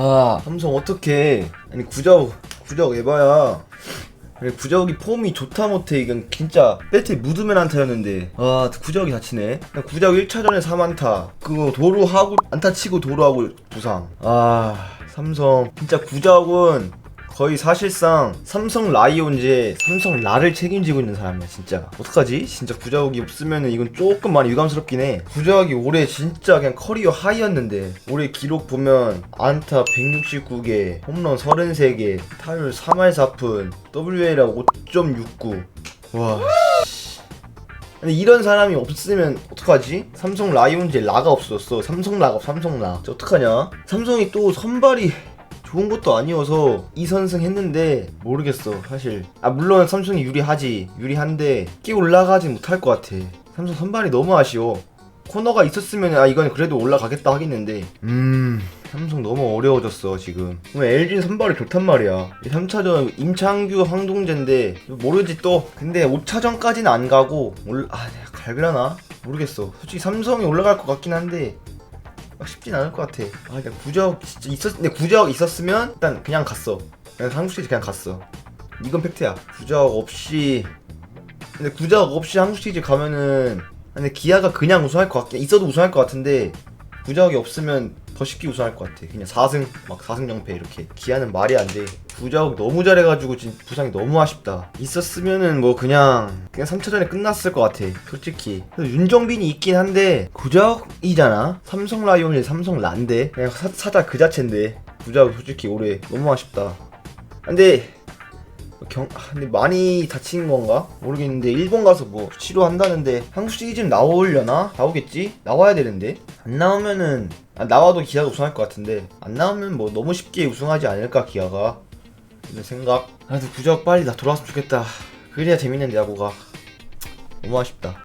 아. 삼성 어떻게 아니 구자욱 구자욱 에바야. 그래 구자욱이 폼이 좋다 못해. 이건 진짜 배트에 묻으면 안타였는데. 아 구자욱이 다치네. 구자욱 1차전에 4만타. 그거 도루하고 안타 치고 도루하고 부상. 아 삼성. 진짜 구자욱은 거의 사실상 삼성 라이온즈의 삼성 라를 책임지고 있는 사람이야 진짜 어떡하지? 진짜 구자욱이 없으면 이건 조금 많이 유감스럽긴 해 구자욱이 올해 진짜 그냥 커리어 하이였는데 올해 기록 보면 안타 169개 홈런 33개 타율 3할 4푼 WAR 5.69와 근데 이런 사람이 없으면 어떡하지? 삼성 라이온즈에 라가 없어졌어 삼성 라가 삼성 라 어떡하냐? 삼성이 또 선발이 좋은 것도 아니어서 이선승 했는데 모르겠어 사실. 아 물론 삼성이 유리하지. 유리한데 끼 올라가지 못할 것 같아. 삼성 선발이 너무 아쉬워. 코너가 있었으면 아 이건 그래도 올라가겠다 하겠는데. 음. 삼성 너무 어려워졌어 지금. 그럼 LG 선발이 좋단 말이야. 3차전 임창규 황동재인데 모르지 또. 근데 5차전까지는 안 가고 올... 아 내가 갈그라나? 모르겠어. 솔직히 삼성이 올라갈 것 같긴 한데 아, 쉽진 않을 것 같아. 아, 그냥 구적 진짜 있었, 근데 구적 있었으면 일단 그냥 갔어. 그냥 한국 시리즈 그냥 갔어. 이건 팩트야. 구적 없이, 근데 구적 없이 한국 시리즈 가면은, 근데 기아가 그냥 우승할 것 같긴, 있어도 우승할 것 같은데, 구적이 없으면 더 쉽게 우승할 것 같아. 그냥 4승, 막 4승 0패 이렇게. 기아는 말이 안 돼. 구적 너무 잘해가지고 지금 부상이 너무 아쉽다. 있었으면은 뭐 그냥, 그냥 3차전에 끝났을 것 같아. 솔직히. 윤정빈이 있긴 한데, 구적이잖아? 삼성 라이온이 삼성 란데? 그냥 사, 사자 그 자체인데. 구적 솔직히 올해 너무 아쉽다. 근데, 경, 많이 다친 건가? 모르겠는데 일본 가서 뭐 치료한다는데 한국 시리즈는 나오려나? 나오겠지? 나와야 되는데 안 나오면은 아, 나와도 기아가 우승할 것 같은데 안 나오면 뭐 너무 쉽게 우승하지 않을까 기아가 이런 생각. 나도 구적 빨리 나 돌아왔으면 좋겠다. 그래야 재밌는데 야구가 너무 아쉽다.